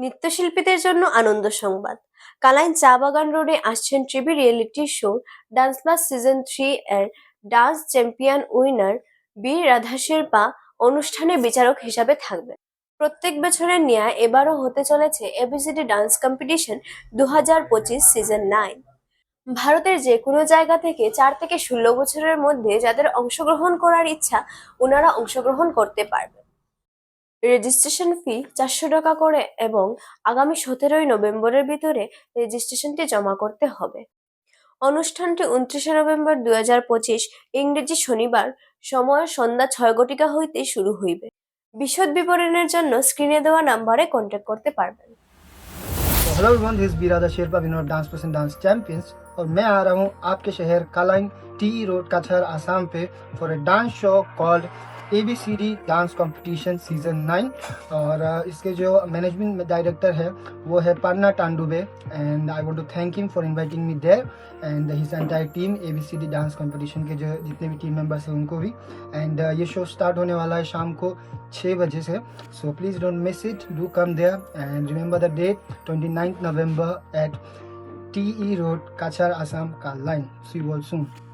নৃত্যশিল্পীদের জন্য আনন্দ সংবাদ। কালাইন চা বাগান রোডে আসছেন TV reality show dance plus season three এর dance champion winner B Radha Sherpa অনুষ্ঠানে বিচারক হিসাবে থাকবেন। প্রত্যেক বছরের ন্যায় এবারও হতে চলেছে এবিসিডি ডান্স কম্পিটিশন দু হাজার পঁচিশ সিজন নাইন ভারতের যে কোনো জায়গা থেকে চার থেকে ষোলো বছরের মধ্যে যাদের অংশগ্রহণ করার ইচ্ছা ওনারা অংশগ্রহণ করতে পারবেন। রেজিস্ট্রেশন ফি চারশো টাকা করে এবং আগামী সতেরোই নভেম্বরের ভিতরে রেজিস্ট্রেশনটি জমা করতে হবে অনুষ্ঠানটি উনত্রিশে নভেম্বর দুই হাজার পঁচিশ ইংরেজি শনিবার সময় সন্ধ্যা ছয় ঘটিকা হইতে শুরু হইবে বিশদ বিবরণের জন্য স্ক্রিনে দেওয়া নাম্বারে কন্ট্যাক্ট করতে পারবেন hello everyone this बीरादा Sherpa Vinod dance person dance champions और मैं आ रहा हूँ आपके शहर कालाइन टी रोड कचहर आसाम पे for a dance show called A B C D dance competition season nine और इसके जो मैनेजमेंट डायरेक्टर है, वो है Panna Tandubey and I want to thank him for inviting me there and his entire team A B C D dance competition के जो जितने भी टीम मेंबर्स हैं, उनको भी. एंड ये शो स्टार्ट होने वाला है शाम को छः बजे से. So please don't miss it do come there and remember the date 29th at T E road Cachar Assam का लाइन सी वॉल soon.